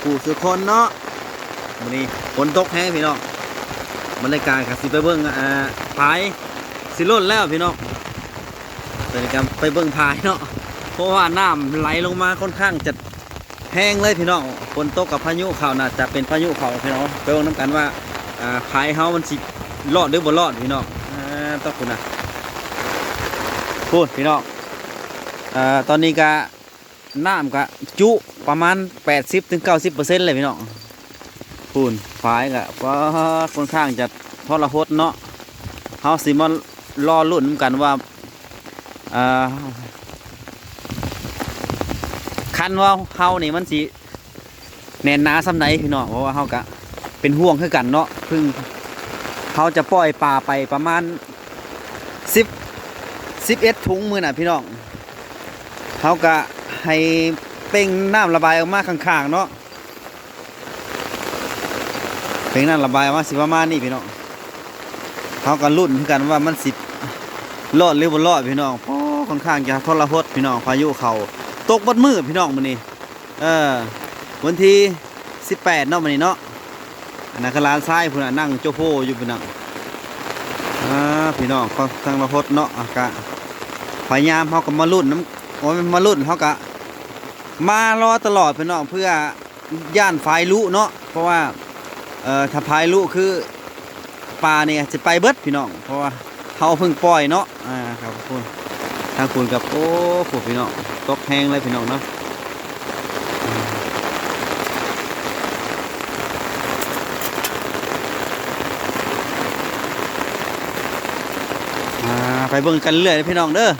องสู้ผู้สู้คนเนาะวันนี้ฝนตกแห้งพี่น้องบรรยากาศกับสิไปเบิ้งอ่าพายสิล่นแล้วพี่น้องเป็นการไปเบิ้งพายเนาะเพราะว่าน้ำไหลลงมาค่อนข้างจะแห้งเลยพี่น้องฝนตกกับพายุเขาน่าจะเป็นพายุเขาพี่น้องไปเบิ่งน้ำกันว่าอ่าพายเฮามันสิรอดหรือบ่รอดพี่น้องอ่าต้องคุณนะพูดพี่น้องอ่าตอนนี้ก็ น้ำก็จุประมาณ 80ถึง90เปอร์เซ็นต์เลยพี่น้องปูนฝายก็ว่าค่อนข้างจะทรหดเนาะเฮาสิมารอรุ่นกันว่าอ่าคันว่าเฮานี่มันสิแน่นหนาส่ำไหนพี่น้องเพราะว่าเฮาก็เป็นห่วงคือกันเนาะเพึ่งเฮาจะปล่อยปลาไปประมาณ10 11ถุงมือน่ะพี่น้องเฮาก็ ให้เป่งน้ำระบายออกมาข้างๆเนาะเป่งน้ำระบายออกมาสิประมาณนี้พี่น้องเขาก็รุ่นกันว่ามันสิรอดหรือบ่รอดพี่น้องเพราะค่อนข้างจะทรหดพี่น้องพายุเขาตกบดมือพี่น้องมื้อนี้เออวันที่18เนาะมื้อนี้เนาะอันนั้นคือร้านซ้ายพุ่นน่ะนั่งโจโพอยู่พุ่นน่ะอ่าพี่น้องเขาทางระหดเนาะอากาศพยายามเขาก็มารุ่นน้ำโอ้ยมารุ่นเขากะ มารอตลอดพี่น้องเพื่อย่านไฟลุเนาะเพราะว่าเอ่อถ้าพายลุคือปลาเนี่ยจะไปเบิดพี่น้องเพราะว่าเขาเพิ่งปล่อยเนาะอ่าครับคุณทางคุณกับโอ้ผูพี่น้องตกแห้งเลยพี่น้องเนาะอ่าไปเบิ่งกันเรื่อยพี่น้องเด้อ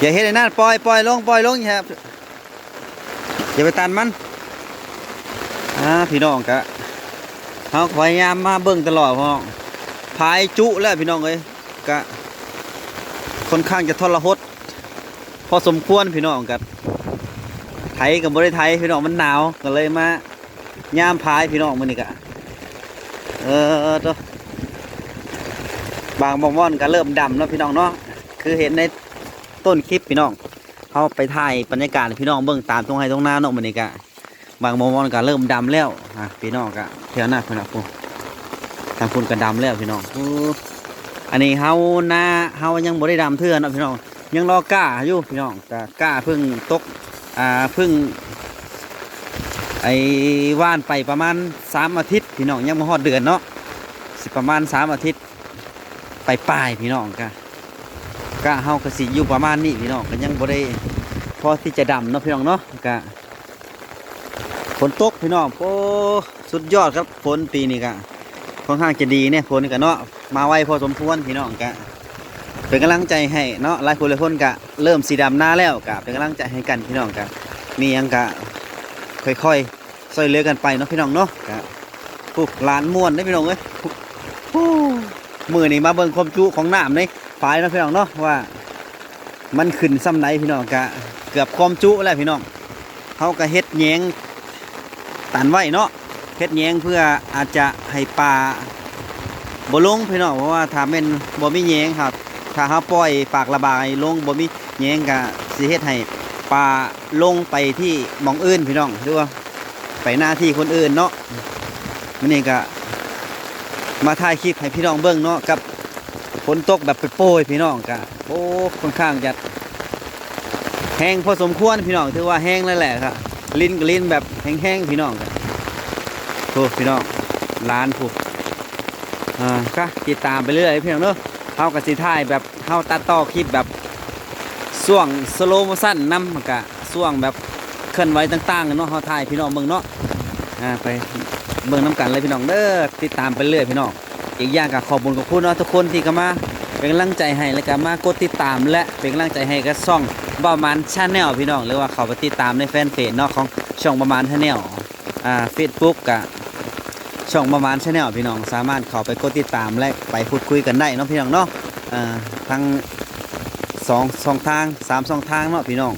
อย่าเฮ็ดไอ้นั่นปล่อยปล่อยลงปล่อยลงอย่า อย่าไปตันมันอ่าพี่น้องกะเขาพยายามมาเบิ่งตลอดพ่องพายจุแล้วพี่น้องเอ้ยกะค่อนข้างจะทรหดพอสมควรพี่น้องกับไทยกับบริไทยพี่น้องมันหนาวก็เลยมายามพายพี่น้องมันนี่กะเออตัวบางบางม่อนก็เริ่มดำแล้วพี่น้องเนาะคือเห็นในต้นคลิปพี่น้อง เขาไปถ่ายบรรยากาศพี่น้องเบิ่งตามตรงไห้ตรงหน้าเนาะมันนี่กะบางโมมอนก็เริ่มดำแล้วอะพี่น้องกะเท่าหน้าพี่น้องปุ๊ทางคุณก็ดำแล้วพี่น้องอันนี้เฮาหน้าเฮายังบ่ได้ดำเทื่อเนาะพี่น้องยังรอก้าอยู่พี่น้องกะก้าเพิ่งตกอ่าเพิ่งไอ้ว่านไปประมาณสามอาทิตย์พี่น้องยังมาฮอดเดือนเนาะสิประมาณสามอาทิตย์ไปปลายพี่น้องกะ กะเฮากะสิอยู่ประมาณนี้พี่น้องก็ยังบ่ได้พอที่จะดำเนาะพี่น้องเนาะกะฝนตกพี่น้องโอ้สุดยอดครับฝนปีนี้กะค่อนข้างจะดีเนี่ยฝนกะเนาะมาไวพอสมควรพี่น้องกะเป็นกำลังใจให้เนาะหลายคนหลายคนกะเริ่มสีดำหน้าแล้วกะเป็นกำลังใจให้กันพี่น้องกะมีหยังกะค่อยๆช่วยเลือกันไปเนาะพี่น้องเนาะกะปุ๊บลานม่วนได้พี่น้องเอ้ย มือนี่มาเบิ่งความจุของน้ำนี่ฝายนะพี่น้องเนาะว่า มันขึ้นซ้ำไหนพี่น้องกะเกือบความจุแล้วพี่น้องเขาก็เฮ็ดแยงตันไว้เนาะเฮ็ดแยงเพื่ออาจจะให้ปลาบ่ลงพี่น้องเพราะว่าถ้าแม่นบ่มีแยงครับถ้าเขาปล่อยปากระบายลงบ่มีแยงกะสิเฮ็ดให้ปลาลงไปที่หมองอื่นพี่น้องหรือว่าไปหน้าที่คนอื่นเนาะมันนี่ก็ มาถ่ายคลิปให้พี่น้องเบิ่งเนาะกับฝนตกแบบโปรยพี่น้องกะโอ้ค่อนข้างจะแห้งพอสมควรพี่น้องถือว่าแห้งแล้วแหละครับลิ้นก็ลิ้นแบบแห้งๆพี่น้องกะโอ้พี่น้องร้านผูกอ่าก็ติดตามไปเรื่อยพี่น้องเนาะเฮากับสีถ่ายแบบเฮาตัดต่อคลิปแบบช่วงสโลโมชั่นนำมันกะช่วงแบบเคลื่อนไหวต่างๆเนาะเฮาถ่ายพี่น้องเบิ่งเนาะอ่าไป เบิ่งน้ำกันเลยพี่น้องเด้อติดตามไปเรื่อยพี่น้องอีกอย่างก็ขอบคุณขอบคุณเนาะทุกคนที่ก็มาเป็นกำลังใจให้และก็มากดติดตาม และเป็นกำลังใจให้กับช่องประมาณชาแนลพี่น้องหรือว่าเขาไปติดตามในแฟนเพจเนาะของช่องประมาณชาแนลอ่าเฟซบุ๊กกับช่องประมาณชาแนลพี่น้องสามารถเข้าไปกดติดตามและไปพูดคุยกันได้เนาะพี่น้องเนาะอ่าทั้งสองสองทางสามสองทางเนาะพี่น้อง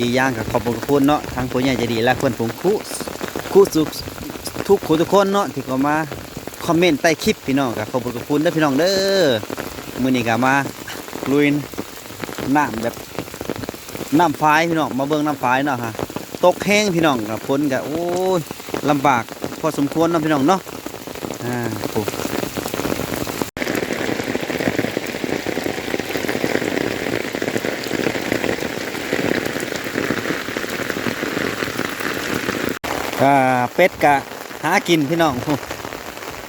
อีกอย่างก็ขอบคุณขอบคุณเนาะทั้งผู้ใหญ่ใจดีและคนผงคู่คู่สุข ทุกคนทุกคนเนาะที่เขามาคอมเมนต์ใต้คลิปพี่น้องกับขอบคุณขอบคุณด้อพี่น้องเด้อมือนี้ก็มาลุยน้ำแบบน้ำฝายพี่น้องมาเบิ่งน้ำฝายเนาะฮะตกแห้งพี่น้องกับฝนก็โอ้ยลำบากพอสมควรนะพี่น้องเนาะอ่าโอ้เป็ดกะ หากินพี่น้อง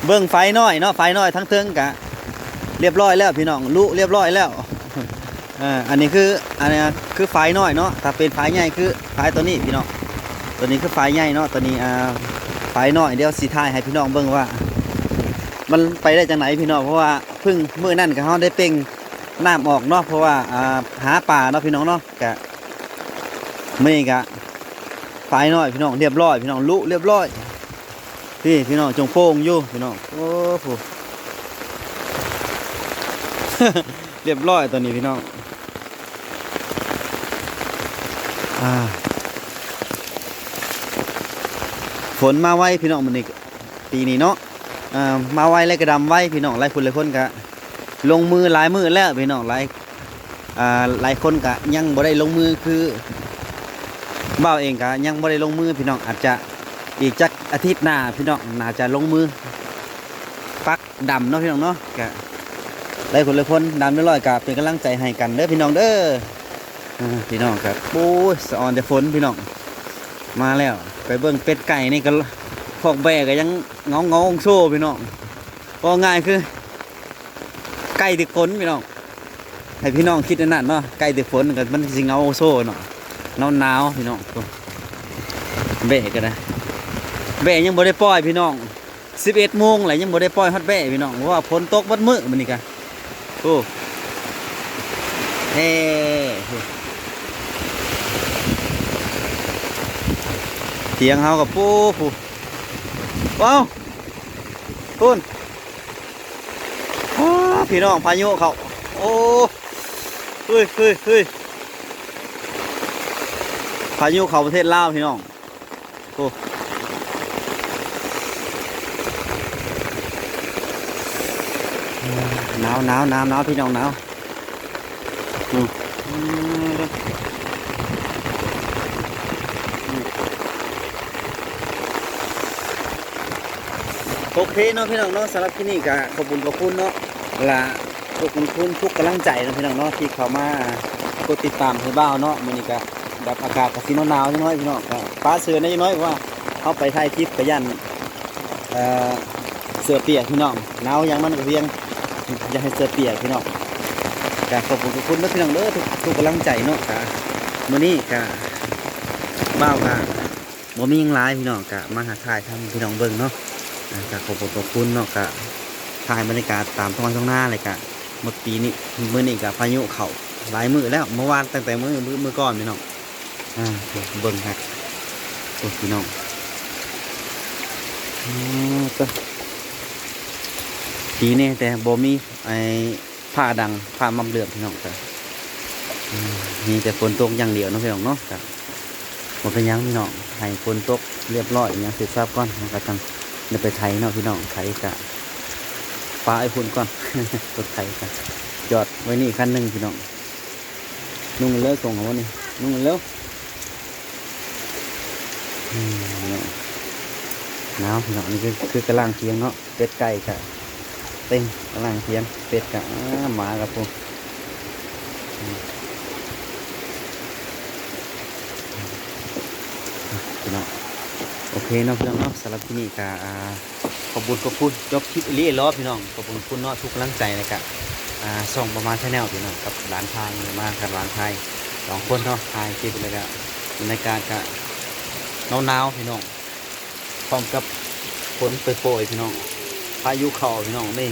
เบิ่งไฟน้อยเนาะไฟน้อยทั้งเทิงกะ เรียบร้อยแล้วพี่น้องลุเรียบร้อยแล้วอ่าอันนี้คืออันนี้คือไฟน้อยเนาะถ้าเป็นไฟใหญ่คือไฟตัวนี้พี่น้องตัวนี้คือไฟใหญ่เนาะตัวนี้อ่าไฟน้อยเดี๋ยวสีทายให้พี่น้องเบิ่งว่า มันไปได้จากไหนพี่น้องเพราะว่าพิ่งมื้อนั่นก็เฮาได้เป่งน้ำออกเนาะเพราะว่าอ่าหาป่าเนาะพี่น้องเนาะกะไม่กะไฟน้อยพี่น้องเรียบร้อยพี่น้องลุเรียบร้อย พี่พี่น้องจงโป่งอยู่พี่น้องโอ้โหเรียบร้อยตัวนี้พี่น้องฝนมาไว้พี่น้องมันนี่ปีนี้เนาะมาไวแล้วก็ดำไว้พี่น้องหลายคนหลายคนกะลงมือหลายมือแล้วพี่น้องหลายหลายคนกะยังบ่ได้ลงมือคือบ่าเองกะยังบ่ได้ลงมือพี่น้องอาจจะ อีกจักอาทิตย์หน้าพี่น้องน่าจะลงมือ ปักดำเนาะพี่น้องเนาะกะหลายคนลยคนดำได้ร้อยกับเป็นกำลังใจให้กันเด้อพี่น้องเด้ออพี่น้องครับโอ้ยสะออนแต่ฝนพี่น้องมาแล้ว ไปเบิ่งเป็ดไก่นี่ก็พอกแบกก็ยังเงาเงาๆโซ่พี่น้องก็ง่ายคือ ไก่ติดฝนพี่น้องให้พี่น้องคิดนั่นเนาะไก่ติดฝนก็มันสิเงาโซ่เนาะหนาวหนาวพี่น้องแบกก็นะ แบกยังบ่ได้ปล่อยพี่น้อง11โมงแหละยังบ่ได้ปล่อยฮอดแบกพี่น้องเพราะว่าฝนตกบัดมื้อมื้อนี้กะโอ้เฮ้เถียงเฮากับปูปูว้าวปุ้นพี่น้องพายุเขาโอ้เฮ้ยเฮ้ยเฮ้ยพายุเขาประเทศลาวพี่น้องโอ้ หนาวหนาวหนาวหนาวพี่น้องหนาวโอเคเนาะพี่น้องเนาะสำหรับที่นี่ก็ขอบคุณขอบคุณเนาะละขอบคุณคุณทุกกำลังใจเนาะพี่น้องเนาะที่เข้ามากดติดตามให้บ้าเนาะมื้อนี้ก็แบบอากาศก็สิหนาวน้อยพี่น้องก็ฟ้าเสือน้อยๆเพราะว่าเฮาไปถ่ายคลิปก็ยันเอ่อเสือเปียกพี่น้องหนาวยังมันก็เพียง อยากให้เสื้อเปียกพี่น้องกขอบคุณทุกคนนะพี่น้องเด้อทุกทุกกำลังใจเนาะกะมื้อนี้กะบ้าวกะบ่มียังหลายพี่น้องกะมาหาถ่ายทำพี่น้องเบิ่งเนาะอ่ากะขอบคุณขอบคุณเนาะกะถ่ายบรรยากาศตามท้องท้องหน้าเลยกะเมื่อปีนี้มื้อนี้กะพายุเข้าหลายมือแล้วเมื่อวานตั้งแต่มือมือมือก่อนพี่น้องอ่าเบิ่งฮะโอ้พี่น้องอ๋อ ก็ผีนี่แต่บ่มีไอ้ผ้าดังผ้ามัมเหลือมพี่น้องครับมีแต่ฝนตกอย่างเดียวนะพี่น้องเนาะครับบ่เป็นยังพี่น้องให้ฝนตกเรียบร้อยอย่างเสร็จทราบก่อนแล้วก็จังเดี๋ยวไปไถเนาะพี่น้องไถกะฟ้าไอ้ฝุ่นก่อนรถไถกะจอดไว้นี่คันหนึ่งพี่น้องนุ่งเลิกส่งเขาวะนี่นุ่งเร็วอืมพี่น้องหนาวพี่น้องนี่คือคือกำลังเคียงเนาะเป็ดไก่กะ เต็งกำลังเทียนเป็ดกับหมากับพวกพี่น้องโอเคเนาะพี่น้องเนาะสำหรับที่นี่ก็อ่าขอบคุณขอบคุณจบคลิปอีหลีล้อพี่น้องขอบคุณคุณเนาะทุกกำลังใจเลยกะอ่าส่งประมาณชแนลพี่น้องกับร้านทายมากับร้านไทยสองคนเนาะทายคลิปเลยกะในการกะหนาวๆพี่น้องพร้อมกับฝนไปโปรยพี่น้อง พายุเข่าพี่น้องนี่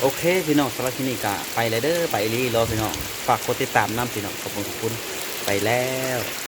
โอเคพี่น้องสำหรับที่นี่กะไปเลยเด้อไปรีรอพี่น้องฝากกดติดตามน้ำพี่น้องขอบคุณขอบคุณไปแล้ว